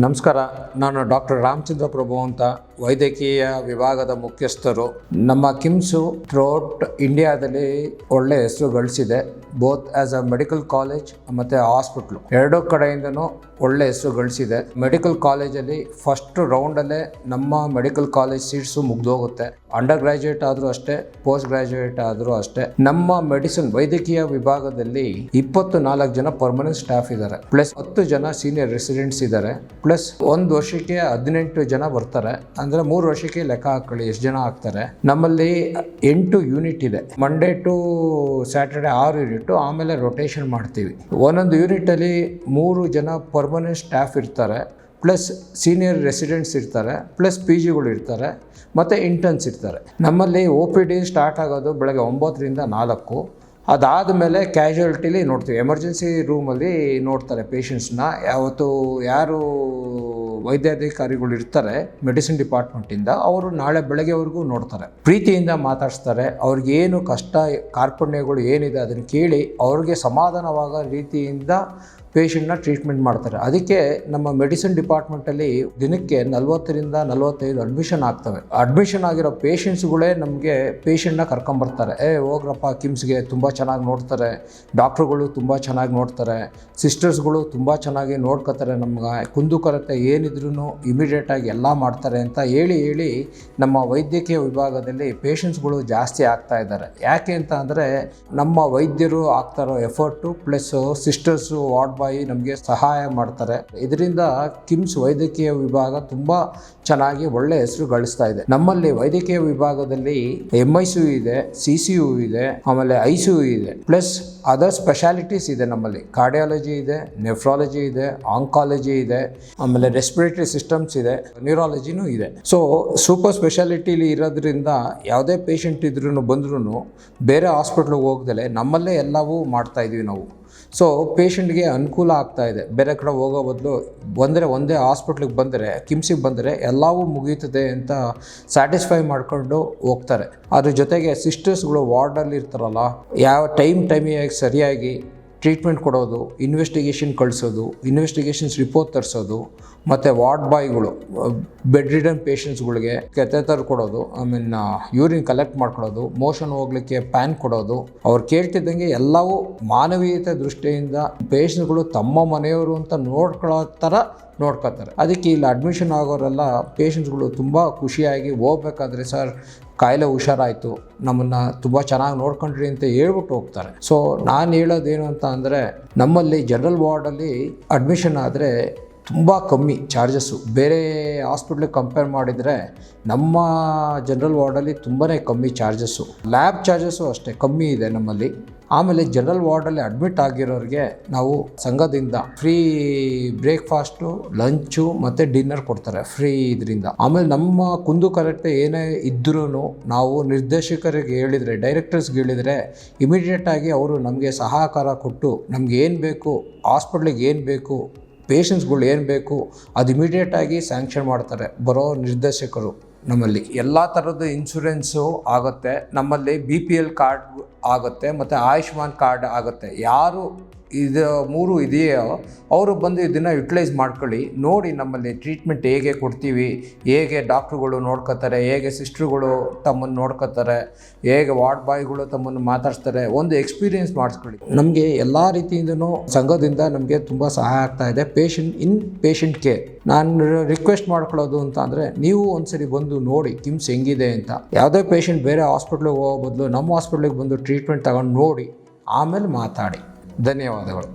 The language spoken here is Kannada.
ನಮಸ್ಕಾರ ನಾನು ಡಾಕ್ಟರ್ ರಾಮಚಂದ್ರ ಪ್ರಭು ಅಂತ ವೈದ್ಯಕೀಯ ವಿಭಾಗದ ಮುಖ್ಯಸ್ಥರು. ನಮ್ಮ ಕಿಮ್ಸು ಥ್ರೋಟ್ ಇಂಡಿಯಾದಲ್ಲಿ ಒಳ್ಳೆ ಹೆಸರು ಗಳಿಸಿದೆ. Both as a medical college ಮತ್ತು ಹಾಸ್ಪಿಟ್ಲು. ಎರಡೂ ಕಡೆಯಿಂದನೂ ಒಳ್ಳೆ ಹೆಸರು ಗಳಿಸಿದೆ. ಮೆಡಿಕಲ್ ಕಾಲೇಜಲ್ಲಿ ಫಸ್ಟ್ ರೌಂಡಲ್ಲೇ ನಮ್ಮ ಮೆಡಿಕಲ್ ಕಾಲೇಜ್ ಸೀಟ್ಸು ಮುಗ್ದೋಗುತ್ತೆ. ಅಂಡರ್ ಗ್ರಾಜುಯೇಟ್ ಆದರೂ ಅಷ್ಟೇ ಪೋಸ್ಟ್ ಗ್ರಾಜುಯೇಟ್ ಆದರೂ ಅಷ್ಟೇ. ನಮ್ಮ ಮೆಡಿಸಿನ್ ವೈದ್ಯಕೀಯ ವಿಭಾಗದಲ್ಲಿ ಇಪ್ಪತ್ತು ನಾಲ್ಕು ಜನ ಪರ್ಮನೆಂಟ್ ಸ್ಟಾಫ್ ಇದ್ದಾರೆ. ಪ್ಲಸ್ ಹತ್ತು ಜನ ಸೀನಿಯರ್ ರೆಸಿಡೆಂಟ್ಸ್ ಇದ್ದಾರೆ. ಪ್ಲಸ್ ಒಂದು ವರ್ಷಕ್ಕೆ ಹದಿನೆಂಟು ಜನ ಬರ್ತಾರೆ. ಅಂದರೆ ಮೂರು ವರ್ಷಕ್ಕೆ ಲೆಕ್ಕ ಹಾಕೊಳ್ಳಿ, ಎಷ್ಟು ಜನ ಆಗ್ತಾರೆ ನಮ್ಮಲ್ಲಿ ಎಂಟು ಯೂನಿಟ್ ಇದೆ. ಮಂಡೇ ಟು ಸ್ಯಾಟರ್ಡೆ ಆರು ಯೂನಿಟ್ ಆಮೇಲೆ ರೊಟೇಷನ್ ಮಾಡ್ತೀವಿ. ಒಂದೊಂದು ಯೂನಿಟಲ್ಲಿ ಮೂರು ಜನ ಪರ್ಮನೆಂಟ್ ಸ್ಟಾಫ್ ಇರ್ತಾರೆ ಪ್ಲಸ್ ಸೀನಿಯರ್ ರೆಸಿಡೆಂಟ್ಸ್ ಇರ್ತಾರೆ ಪ್ಲಸ್ ಪಿ ಜಿಗಳು ಇರ್ತಾರೆ, ಮತ್ತು ಇಂಟರ್ನ್ಸ್ ಇರ್ತಾರೆ. ನಮ್ಮಲ್ಲಿ ಒ ಪಿ ಡಿ ಸ್ಟಾರ್ಟ್ ಆಗೋದು ಬೆಳಗ್ಗೆ ಒಂಬತ್ತರಿಂದ ನಾಲ್ಕು. ಅದಾದ ಮೇಲೆ ಕ್ಯಾಶುಯಾಲಿಟಿಲಿ ನೋಡ್ತೀವಿ. ಎಮರ್ಜೆನ್ಸಿ ರೂಮಲ್ಲಿ ನೋಡ್ತಾರೆ ಪೇಷಂಟ್ಸ್ನ ಯಾವತ್ತು ಯಾರು ವೈದ್ಯಾಧಿಕಾರಿಗಳು ಇರ್ತಾರೆ ಮೆಡಿಸಿನ್ ಡಿಪಾರ್ಟ್ಮೆಂಟಿಂದ, ಅವರು ನಾಳೆ ಬೆಳಗ್ಗೆವರೆಗೂ ನೋಡ್ತಾರೆ. ಪ್ರೀತಿಯಿಂದ ಮಾತಾಡಿಸ್ತಾರೆ ಅವ್ರಿಗೇನು ಕಷ್ಟ, ಕಾರ್ಪಣ್ಯಗಳು ಏನಿದೆ ಅದನ್ನು ಕೇಳಿ ಅವ್ರಿಗೆ ಸಮಾಧಾನವಾಗೋ ರೀತಿಯಿಂದ ಪೇಷಂಟ್ನ ಟ್ರೀಟ್ಮೆಂಟ್ ಮಾಡ್ತಾರೆ. ಅದಕ್ಕೆ ನಮ್ಮ ಮೆಡಿಸಿನ್ ಡಿಪಾರ್ಟ್ಮೆಂಟಲ್ಲಿ ದಿನಕ್ಕೆ ನಲವತ್ತರಿಂದ ನಲವತ್ತೈದು ಅಡ್ಮಿಷನ್ ಆಗ್ತವೆ. ಅಡ್ಮಿಷನ್ ಆಗಿರೋ ಪೇಷಂಟ್ಸ್ಗಳೇ ನಮಗೆ ಪೇಷಂಟ್ನ ಕರ್ಕೊಂಬರ್ತಾರೆ. ಏ, ಹೋಗ್ರಪ್ಪ, ಕಿಮ್ಸ್ಗೆ ತುಂಬ ಚೆನ್ನಾಗಿ ನೋಡ್ತಾರೆ. ಡಾಕ್ಟ್ರುಗಳು ತುಂಬ ಚೆನ್ನಾಗಿ ನೋಡ್ತಾರೆ. ಸಿಸ್ಟರ್ಸ್ಗಳು ತುಂಬ ಚೆನ್ನಾಗಿ ನೋಡ್ಕೋತಾರೆ ನಮ್ಗೆ. ಕುಂದುಕೊರತೆ ಏನಿದ್ರೂ ಇಮಿಡಿಯೇಟಾಗಿ ಎಲ್ಲ ಮಾಡ್ತಾರೆ ಅಂತ ಹೇಳಿ ಹೇಳಿ ನಮ್ಮ ವೈದ್ಯಕೀಯ ವಿಭಾಗದಲ್ಲಿ ಪೇಷಂಟ್ಸ್ಗಳು ಜಾಸ್ತಿ ಆಗ್ತಾ ಇದ್ದಾರೆ. ಯಾಕೆ ಅಂತ ಅಂದರೆ ನಮ್ಮ ವೈದ್ಯರು ಆಗ್ತಾರೋ effort plus sisters ward boy ನಮಗೆ ಸಹಾಯ ಮಾಡ್ತಾರೆ. ಇದರಿಂದ ಕಿಮ್ಸ್ ವೈದ್ಯಕೀಯ ವಿಭಾಗ ತುಂಬ ಚೆನ್ನಾಗಿ ಒಳ್ಳೆ ಹೆಸರು ಗಳಿಸ್ತಾ ಇದೆ. ನಮ್ಮಲ್ಲಿ ವೈದ್ಯಕೀಯ ವಿಭಾಗದಲ್ಲಿ ಎಂ ಐ ಸಿ ಇದೆ ಸಿ ಸಿ ಯು ಇದೆ, ಆಮೇಲೆ ಐ ಸಿ ಯು ಇದೆ, ಪ್ಲಸ್ ಅದರ್ ಸ್ಪೆಷಾಲಿಟೀಸ್ ಇದೆ ನಮ್ಮಲ್ಲಿ. ಕಾರ್ಡಿಯಾಲಜಿ ಇದೆ, ನೆಫ್ರಾಲಜಿ ಇದೆ, ಆಂಕಾಲಜಿ ಇದೆ, ಆಮೇಲೆ ರೆಸ್ಪಿರೇಟರಿ ಸಿಸ್ಟಮ್ಸ್ ಇದೆ, ನ್ಯೂರಾಲಜಿನೂ ಇದೆ. ಸೊ, ಸೂಪರ್ ಸ್ಪೆಷಾಲಿಟಿಲಿ ಇರೋದ್ರಿಂದ ಯಾವುದೇ ಪೇಷಂಟ್ ಇದ್ರೂ ಬಂದ್ರೂ ಬೇರೆ ಹಾಸ್ಪಿಟ್ಲಿಗೆ ಹೋಗ್ದಲೆ ನಮ್ಮಲ್ಲೇ ಎಲ್ಲವೂ ಮಾಡ್ತಾ ಇದೀವಿ ನಾವು. ಸೊ ಪೇಷಂಟ್ಗೆ ಅನುಕೂಲ ಆಗ್ತಾ ಇದೆ. ಬೇರೆ ಕಡೆ ಹೋಗೋ ಬದಲು ಬಂದರೆ ಒಂದೇ ಹಾಸ್ಪಿಟ್ಲಿಗೆ ಬಂದರೆ ಕಿಮ್ಸಿಗೆ ಬಂದರೆ ಎಲ್ಲವೂ ಮುಗೀತದೆ ಅಂತ ಸ್ಯಾಟಿಸ್ಫೈ ಮಾಡಿಕೊಂಡು ಹೋಗ್ತಾರೆ. ಅದ್ರ ಜೊತೆಗೆ ಸಿಸ್ಟರ್ಸ್ಗಳು ವಾರ್ಡಲ್ಲಿ ಇರ್ತಾರಲ್ಲ, ಯಾವ ಟೈಮ್ ಟೈಮಿಗೆ ಸರಿಯಾಗಿ ಟ್ರೀಟ್ಮೆಂಟ್ ಕೊಡೋದು ಇನ್ವೆಸ್ಟಿಗೇಷನ್ ಕಳಿಸೋದು ಇನ್ವೆಸ್ಟಿಗೇಷನ್ಸ್ ರಿಪೋರ್ಟ್ ತರಿಸೋದು, ಮತ್ತು ವಾರ್ಡ್ ಬಾಯ್ಗಳು ಬೆಡ್ ರಿಡನ್ ಪೇಷಂಟ್ಸ್ಗಳಿಗೆ ಕೆತೆತರ್ ಕೊಡೋದು ಐ ಮೀನ್ ಯೂರಿನ್ ಕಲೆಕ್ಟ್ ಮಾಡ್ಕೊಡೋದು ಮೋಷನ್ ಹೋಗ್ಲಿಕ್ಕೆ ಪ್ಯಾನ್ ಕೊಡೋದು, ಅವ್ರು ಕೇಳ್ತಿದ್ದಂಗೆ ಎಲ್ಲವೂ ಮಾನವೀಯತೆ ದೃಷ್ಟಿಯಿಂದ ಪೇಷಂಟ್ಗಳು ತಮ್ಮ ಮನೆಯವರು ಅಂತ ನೋಡ್ಕೊಳ್ಳೋ ಥರ ನೋಡ್ಕೋತಾರೆ. ಅದಕ್ಕೆ ಇಲ್ಲಿ ಅಡ್ಮಿಷನ್ ಆಗೋರೆಲ್ಲ ಪೇಷಂಟ್ಸ್ಗಳು ತುಂಬ ಖುಷಿಯಾಗಿ ಹೋಗ್ಬೇಕಾದ್ರೆ ಸರ್ ಕಾಯಿಲೆ ಹುಷಾರಾಯಿತು, ನಮ್ಮನ್ನು ತುಂಬ ಚೆನ್ನಾಗಿ ನೋಡ್ಕೊಂಡ್ರಿ ಅಂತ ಹೇಳ್ಬಿಟ್ಟು ಹೋಗ್ತಾರೆ. ಸೊ ನಾನು ಹೇಳೋದೇನು ಅಂತ ಅಂದರೆ, ನಮ್ಮಲ್ಲಿ ಜನರಲ್ ವಾರ್ಡಲ್ಲಿ ಅಡ್ಮಿಷನ್ ಆದರೆ ತುಂಬ ಕಮ್ಮಿ ಚಾರ್ಜಸ್ಸು ಬೇರೆ ಹಾಸ್ಪಿಟ್ಲಿಗೆ ಕಂಪೇರ್ ಮಾಡಿದರೆ, ನಮ್ಮ ಜನರಲ್ ವಾರ್ಡಲ್ಲಿ ತುಂಬಾ ಕಮ್ಮಿ ಚಾರ್ಜಸ್ಸು ಲ್ಯಾಬ್ ಚಾರ್ಜಸ್ಸು ಅಷ್ಟೇ, ಕಮ್ಮಿ ಇದೆ ನಮ್ಮಲ್ಲಿ. ಆಮೇಲೆ ಜನರಲ್ ವಾರ್ಡಲ್ಲಿ ಅಡ್ಮಿಟ್ ಆಗಿರೋರಿಗೆ ನಾವು ಸಂಘದಿಂದ ಫ್ರೀ ಬ್ರೇಕ್ಫಾಸ್ಟು, ಲಂಚು ಮತ್ತು ಡಿನ್ನರ್ ಕೊಡ್ತಾರೆ ಫ್ರೀ ಇದರಿಂದ. ಆಮೇಲೆ ನಮ್ಮ ಕುಂದು ಕರೆಕ್ಟ್ ಏನೇ ಇದ್ರೂ ನಾವು ನಿರ್ದೇಶಕರಿಗೆ ಹೇಳಿದರೆ, ಡೈರೆಕ್ಟರ್ಸ್ಗೆ ಹೇಳಿದರೆ ಇಮಿಡಿಯೇಟಾಗಿ ಅವರು ನಮಗೆ ಸಹಕಾರ ಕೊಟ್ಟು ನಮ್ಗೆ ಏನು ಬೇಕು, ಹಾಸ್ಪಿಟ್ಲಿಗೆ ಏನು ಬೇಕು ಪೇಷಂಟ್ಸ್ಗಳು ಏನು ಬೇಕು, ಅದು ಇಮಿಡಿಯೇಟಾಗಿ ಸ್ಯಾಂಕ್ಷನ್ ಮಾಡ್ತಾರೆ ಬರೋ ನಿರ್ದೇಶಕರು. ನಮ್ಮಲ್ಲಿ ಎಲ್ಲ ಥರದ ಇನ್ಶೂರೆನ್ಸು ಆಗುತ್ತೆ. ನಮ್ಮಲ್ಲಿ ಬಿ ಪಿ ಎಲ್ ಕಾರ್ಡ್ ಆಗುತ್ತೆ, ಮತ್ತು ಆಯುಷ್ಮಾನ್ ಕಾರ್ಡ್ ಆಗುತ್ತೆ. ಯಾರು ಇದು ಮೂರು ಇದೆಯೋ? ಅವರು ಬಂದು ಇದನ್ನು ಯುಟಿಲೈಸ್ ಮಾಡ್ಕೊಳ್ಳಿ. ನೋಡಿ ನಮ್ಮಲ್ಲಿ ಟ್ರೀಟ್ಮೆಂಟ್ ಹೇಗೆ ಕೊಡ್ತೀವಿ, ಹೇಗೆ ಡಾಕ್ಟ್ರುಗಳು ನೋಡ್ಕೋತಾರೆ, ಹೇಗೆ ಸಿಸ್ಟ್ರುಗಳು ತಮ್ಮನ್ನು ನೋಡ್ಕೋತಾರೆ, ಹೇಗೆ ವಾರ್ಡ್ ಬಾಯ್ಗಳು ತಮ್ಮನ್ನು ಮಾತಾಡ್ಸ್ತಾರೆ, ಒಂದು ಎಕ್ಸ್ಪೀರಿಯೆನ್ಸ್ ಮಾಡಿಸ್ಕೊಳ್ಳಿ. ನಮಗೆ ಎಲ್ಲ ರೀತಿಯಿಂದನೂ ಸಂಘದಿಂದ ನಮಗೆ ತುಂಬ ಸಹಾಯ ಆಗ್ತಾ ಇದೆ. ಪೇಷಂಟ್ ಇನ್ ಪೇಷಂಟ್ ಕೇರ್ ನಾನು ರಿಕ್ವೆಸ್ಟ್ ಮಾಡ್ಕೊಳ್ಳೋದು ಅಂತ ಅಂದರೆ, ನೀವು ಒಂದ್ಸರಿ ಬಂದು ನೋಡಿ, ಕಿಮ್ಸ್ ಹೆಂಗಿದೆ ಅಂತ. ಯಾವುದೇ ಪೇಷಂಟ್ ಬೇರೆ ಹಾಸ್ಪಿಟ್ಲಿಗೆ ಹೋಗೋ ಬದಲು, ನಮ್ಮ ಹಾಸ್ಪಿಟ್ಲಿಗೆ ಬಂದು ಟ್ರೀಟ್ಮೆಂಟ್ ತಗೊಂಡು ನೋಡಿ, ಆಮೇಲೆ ಮಾತಾಡಿ. ధన్యవాదాలు